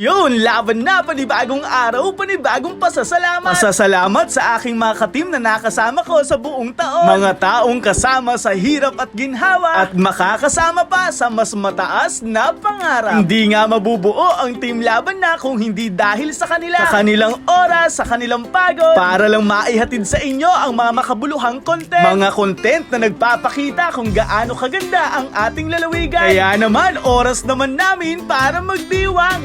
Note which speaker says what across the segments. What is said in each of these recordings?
Speaker 1: Yun, laban na, panibagong araw, panibagong pasasalamat. Pasasalamat sa aking mga katim na nakasama ko sa buong taon. Mga taong kasama sa hirap at ginhawa at makakasama pa sa mas mataas na pangarap. Hindi nga mabubuo ang team laban na kung hindi dahil sa kanila. Sa kanilang oras, sa kanilang pagod, para lang maihatid sa inyo ang mga makabuluhang content. Mga content na nagpapakita kung gaano kaganda ang ating lalawigan. Kaya naman, oras naman namin para magdiwang.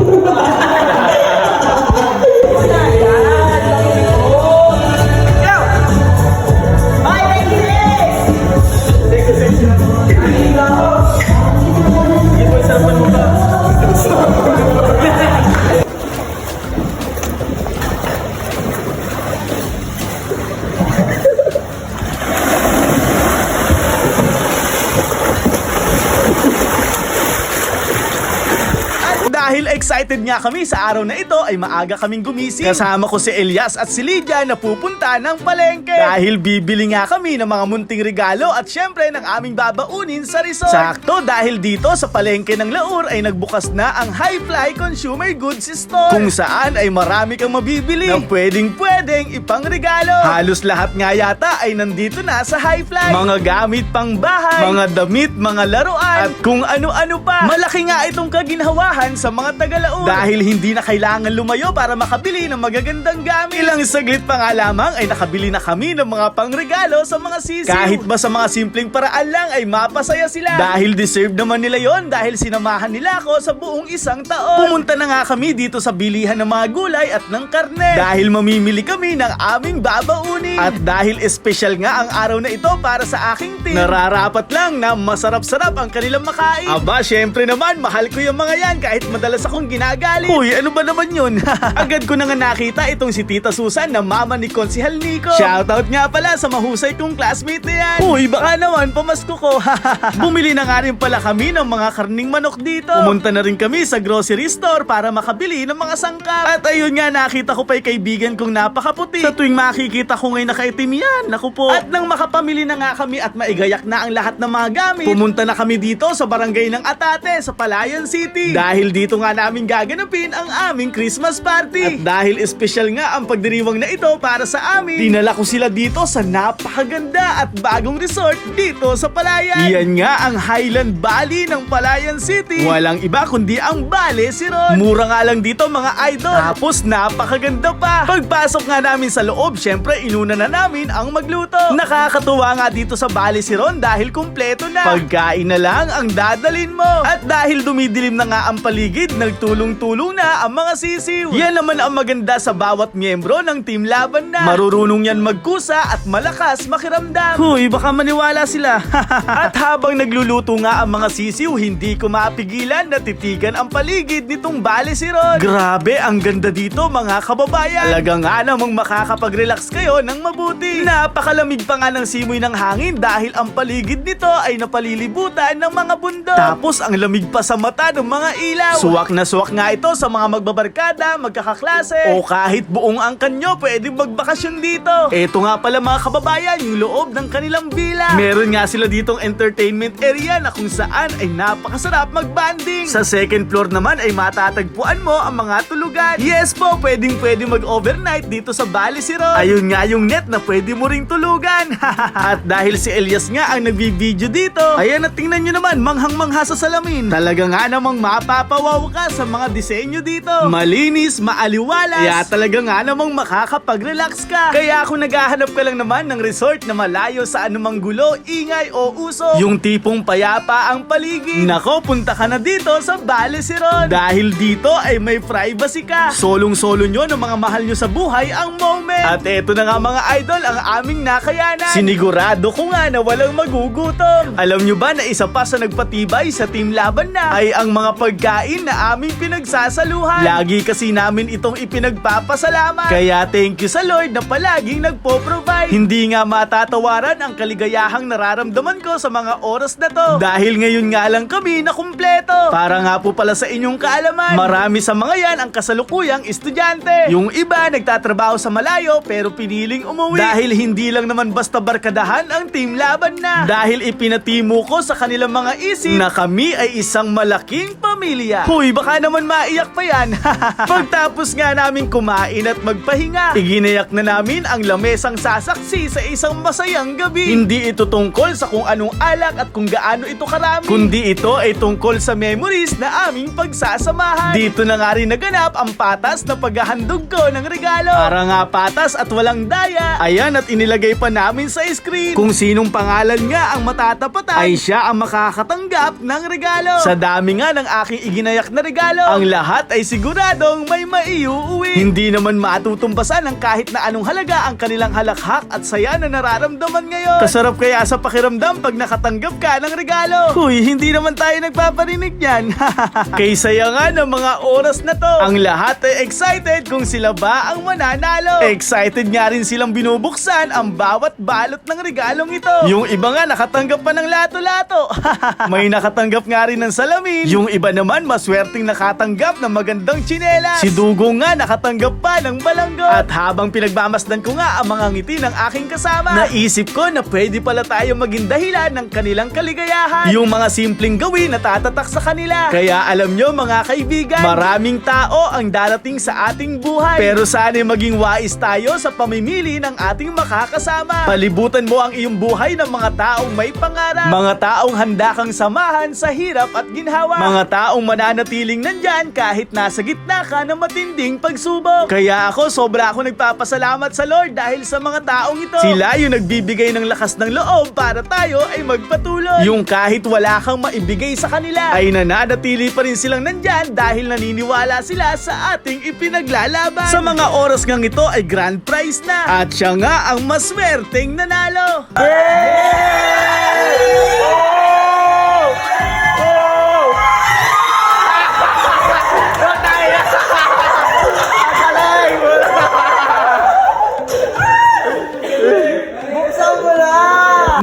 Speaker 1: excited nga kami sa araw na ito ay maaga kaming gumising. Kasama ko si Elias at si Lydia na pupunta ng palengke. Dahil bibili nga kami ng mga munting regalo at syempre ng aming babaunin sa resort. Sakto dahil dito sa palengke ng Laur ay nagbukas na ang High Fly Consumer Goods Store. Kung saan ay marami kang mabibili na pwedeng pwedeng ipang regalo. Halos lahat nga yata ay nandito na sa High Fly. Mga gamit pang bahay, mga damit, mga laruan, at kung ano-ano pa. Malaki nga itong kaginhawahan sa mga tagalaon. Dahil hindi na kailangan lumayo para makabili ng magagandang gamit. Ilang saglit pa nga lamang ay nakabili na kami ng mga pangregalo sa mga sisiw. Kahit ba sa mga simpleng paraan lang ay mapasaya sila. Dahil deserve naman nila yon dahil sinamahan nila ako sa buong isang taon. Pumunta na nga kami dito sa bilihan ng mga gulay at ng karne. Dahil mamimili kami ng aming babaunin. At dahil espesyal nga ang araw na ito para sa aking team, nararapat lang na masarap-sarap ang kanilang makain. Aba, syempre naman, mahal ko yung mga yan kahit madalas akong ginagalit. Uy, ano ba naman yun? Agad ko na nga nakita itong si Tita Susan na mama ni Konsihal Nico. Shoutout nga pala sa mahusay kong classmate na yan. Uy, baka naman, pamasko ko. Bumili na nga rin pala kami ng mga karning manok dito. Pumunta na rin kami sa grocery store para makabili ng mga sangkap. At ayun nga, nakita ko pa yung kaibigan kong napakaputi. Sa tuwing makikita ko ngayon nakaitim yan, naku po. At nang makapamili na nga kami at maigayak na ang lahat ng mga gamit, pumunta na kami dito sa barangay ng Atate sa Palayan City. Dahil dito nga namin gaganapin ang aming Christmas party. At dahil espesyal nga ang pagdiriwang na ito para sa amin, dinala ko sila dito sa napakaganda at bagong resort dito sa Palayan. Iyan nga ang Highland Valley ng Palayan City. Walang iba kundi ang Bale Siron. Mura nga lang dito mga idol. Tapos napakaganda pa. Pagpasok nga namin sa loob, syempre inuna na namin ang magluto. Nakakatuwa nga dito sa Bale Siron dahil kumpleto na. Pagkain na lang ang dadalin mo. At dahil dumidilim na nga ang paligid, nagtulong-tulong na ang mga sisiw. Yan naman ang maganda sa bawat miyembro ng Team Laban na. Marurunong yan magkusa at malakas makiramdam. Huy, baka maniwala sila. at habang nagluluto nga ang mga sisiw, hindi ko mapigilan na titigan ang paligid nitong Bale Siron. Grabe, ang ganda dito mga kababayan. Talaga nga namang makakapag-relax kayo ng mabuti. Napakalamig pa nga ng simoy ng hangin dahil ang paligid nito ay napalilibutan ng mga bundok. Tapos ang lamig pa sa mata ng mga ilaw. Suwak na suwak nga ito sa mga magbabarkada, magkakaklase, o kahit buong angkan nyo pwedeng magbakasyon dito. Ito nga pala mga kababayan, yung loob ng kanilang villa. Meron nga sila ditong entertainment area na kung saan ay napakasarap magbanding. Sa second floor naman ay matatagpuan mo ang mga tulugan. Yes po, pwedeng pwede mag-overnight dito sa Bali Siron. Ayun nga yung net na pwede mo ring tulugan. At dahil si Elias nga ang nagbibideo dito, ayan at tingnan nyo naman, manghang-mangha sa salamin. Talaga nga namang mapapawaw ka sa mga disenyo dito. Malinis, maaliwalas. Kaya talaga nga namang makakapag-relax ka. Kaya kung naghahanap ka lang naman ng resort na malayo sa anumang gulo, ingay o uso, yung tipong payapa ang paligid, nako punta ka na dito sa Bale Siron. Dahil dito ay may privacy ka. Solong-solo nyo ng mga mahal nyo sa buhay ang moment. At eto na nga mga idol ang aming nakayanan. Sinigurado ko nga na walang magugutom. Alam nyo ba na isa pa sa nagpatibay sa team laban na ay ang mga pagkain na aming pinagsasaluhan. Lagi kasi namin itong ipinagpapasalamat. Kaya thank you sa Lord na palaging nagpo-provide. Hindi nga matatawaran ang kaligayahang nararamdaman ko sa mga oras na to. Dahil ngayon nga lang kami na kumpleto. Para nga po pala sa inyong kaalaman, marami sa mga yan ang kasalukuyang estudyante. Yung iba nagtatrabaho sa malayo pero piniling umuwi. Dahil hindi lang naman basta barkadahan ang team laban na. Dahil ipinatimo ko sa kanilang mga isip na kami ay isang malaking pamilya. Huy, baka naman maiyak pa yan. Pagtapos nga namin kumain at magpahinga, iginayak na namin ang lamesang sasaksi sa isang masayang gabi. Hindi ito tungkol sa kung anong alak at kung gaano ito karami, kundi ito ay tungkol sa memories na aming pagsasamahan. Dito na nga rin naganap ang patas na paghahandog ko ng regalo. Para nga patas at walang daya. Ayan at inilagay pa namin sa screen. Kung sinong pangalan nga ang matatapatan ay siya ang makakatanggap ng regalo. Sa dami nga ng aking iginayak na regalo, ang lahat ay siguradong may maiuuwi. Hindi naman matutumbasan ng kahit na anong halaga ang kanilang halakhak at saya na nararamdaman ngayon. Kasarap kaya sa pakiramdam pag nakatanggap ka ng regalo. Huy, hindi naman tayo nagpaparinig niyan. Kay saya nga ng mga oras na to. Ang lahat ay excited kung sila ba ang mananalo. Excited nga rin silang binubuksan ang bawat balot ng regalong ito. Yung iba nga nakatanggap pa ng lato-lato. May nakatanggap nga rin ng salamin. Yung iba naman maswerteng nakatanggap ng magandang tsinelas. Si Dugo nga nakatanggap pa ng balanggo. At habang pinagmamasdan ko nga ang mga ngiti ng aking kasama, naisip ko na pwede pala tayo maging dahilan ng kanilang kaligayahan. Yung mga simpleng gawin na tatatak sa kanila. Kaya alam nyo mga kaibigan, maraming tao ang darating sa ating buhay. Pero sana maging wais tayo sa pamimili ng ating makakasama. Palibutan mo ang iyong buhay ng mga taong may pangarap. Mga taong handa kang samahan sa hirap at ginhawa. Mga taong mananatiling nandyan kahit nasa gitna ka ng matinding pagsubok. Kaya ako, sobra ako nagpapasalamat sa Lord dahil sa mga taong ito. Sila yung nagbibigay ng lakas ng loob para tayo ay magpatuloy. Yung kahit wala kang maibigay sa kanila, ay nananatili pa rin silang nandyan dahil naniniwala sila sa ating ipinaglalaban. Sa mga oras ngang ito ay grand prize na. At siya nga ang maswerteng nanalo.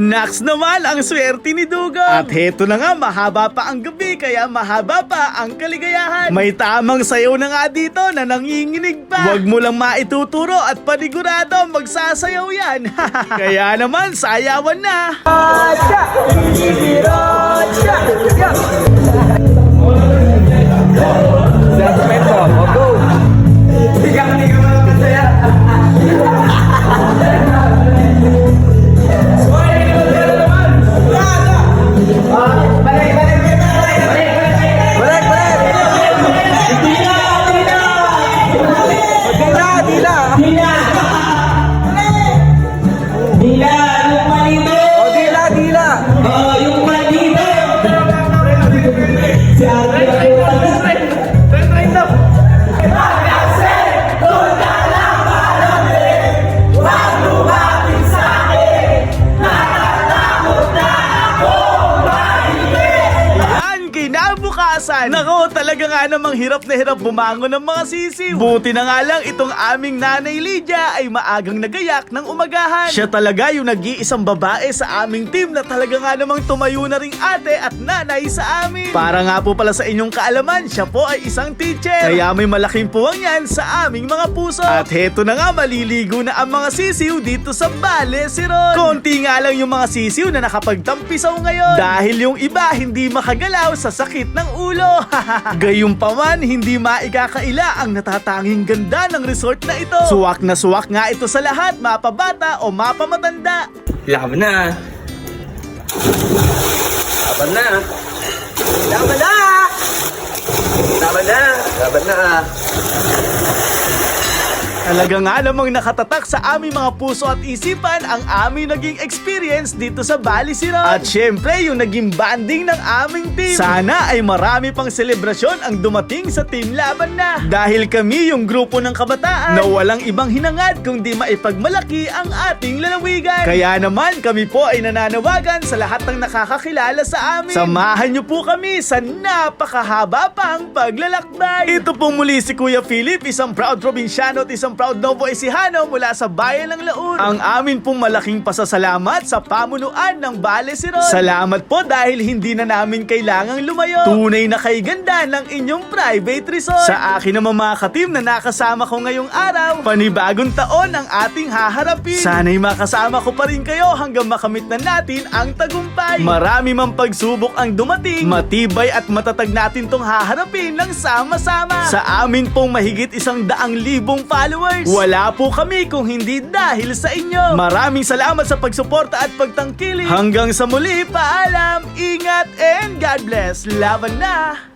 Speaker 1: Next naman ang swerte ni Dugo. At heto na nga, mahaba pa ang gabi kaya mahaba pa ang kaligayahan. May tamang sayaw na nga dito na nanginginig pa. Huwag mo lang maituturo at panigurado magsasayaw yan. kaya naman, sayawan na.
Speaker 2: Dila,
Speaker 1: talaga nga namang hirap na hirap bumangon ng mga sisiw. Buti na nga lang itong aming nanay Lydia ay maagang nagayak ng umagahan. Siya talaga yung nag-iisang babae sa aming team na talaga nga namang tumayo na ring ate at nanay sa amin. Para nga po pala sa inyong kaalaman, siya po ay isang teacher. Kaya may malaking puwang yan sa aming mga puso. At heto na nga, maliligo na ang mga sisiw dito sa Bale Siron. Konti nga lang yung mga sisiw na nakapagtampisaw ngayon. Dahil yung iba hindi makagalaw sa sakit ng ulo. Gayunpaman, hindi maikakaila ang natatanging ganda ng resort na ito. Suwak na suwak nga ito sa lahat, mapabata o mapamatanda.
Speaker 3: Laban na. Laban na. Laban na. Laban na. Laban na.
Speaker 1: Talaga nga namang nakatatak sa aming mga puso at isipan ang aming naging experience dito sa Bali Siron. At syempre, yung naging banding ng aming team. Sana ay marami pang selebrasyon ang dumating sa team laban na. Dahil kami yung grupo ng kabataan na walang ibang hinangad kundi maipagmalaki ang ating lalawigan. Kaya naman kami po ay nananawagan sa lahat ng nakakakilala sa amin. Samahan niyo po kami sa napakahaba pang paglalakbay. Ito po muli si Kuya Philip, isang proud probinsyano at isang proud Novo Ecijano mula sa bayan ng Laun. Ang amin pong malaking pasasalamat sa pamunuan ng Bale Siron. Salamat po dahil hindi na namin kailangang lumayo. Tunay na kay ganda ng inyong private resort. Sa akin naman mga katim na nakasama ko ngayong araw, panibagong taon ang ating haharapin. Sana'y makasama ko pa rin kayo hanggang makamit na natin ang tagumpay. Marami mang pagsubok ang dumating, matibay at matatag natin tong haharapin ng sama-sama. Sa amin pong mahigit isang daang libong followers, wala po kami kung hindi dahil sa inyo. Maraming salamat sa pagsuporta at pagtangkilik. Hanggang sa muli, paalam, ingat, and God bless. Laban na!